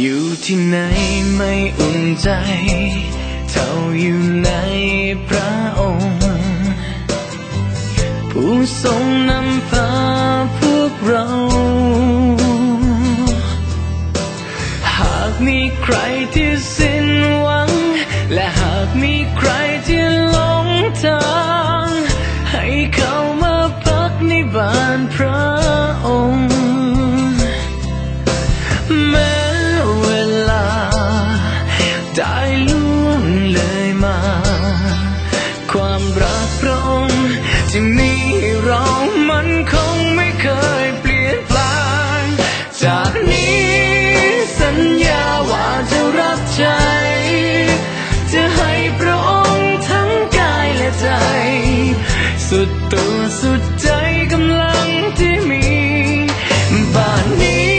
อยู่ที่ไหนไม่อุ่นใจ เท่าอยู่ในพระองค์ ผู้ทรงนำพาพวกเรา หากมีใครที่สิ้นหวัง และหากมีใครที่หลงทาง ให้เข้ามาพักในบ้านพระ จากนี้สัญญาว่าจะรับใช้จะให้พระองค์ทั้งกายและใจ สุดตัวสุดใจกำลังที่มีบ้านนี้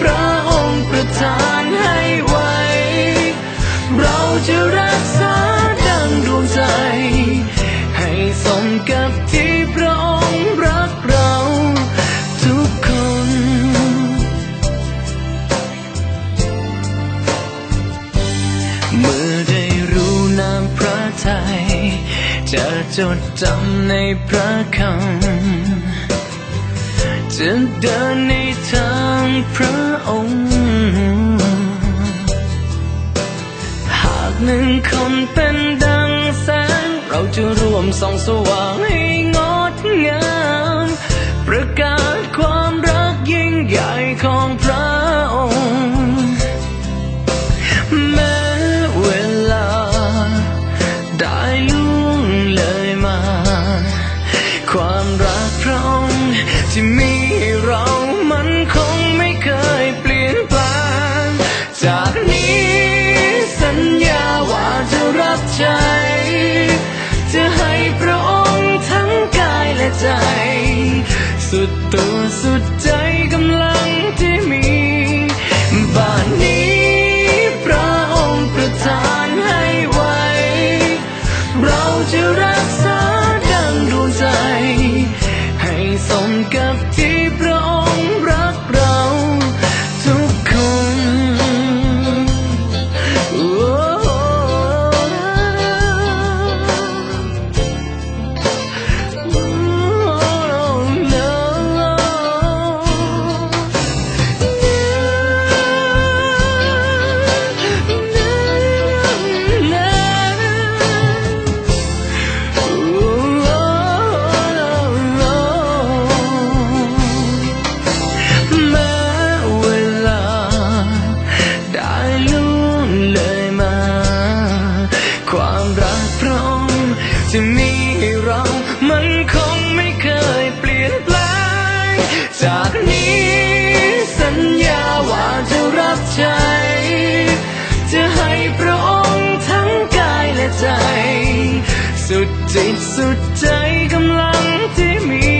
พระองค์ประทานให้ไว้ เราจะรักษาดังดวงใจ ให้สมกับที่ จดจำในพระคำจะเดินในทางพระองค์ หากหนึ่งคนเป็นดังแสง เราจะร่วมส่องสว่างให้งดงาม ประกาศความรักยิ่งใหญ่ของพระ ความรักพระองค์ที่มีให้เรามันคงไม่เคยเปลี่ยนแปลงจากนี้สัญญาว่าจะรับใช้ จะให้พระองค์ทั้งกายและใจ สุดตัวสุดใจกำลังที่มี ที่มีให้เรา มันคงไม่เคยเปลี่ยนแปลง จากนี้สัญญาว่าจะรับใช้จะให้พระองค์ทั้งกายและใจ สุดจิตสุดใจกำลังที่มี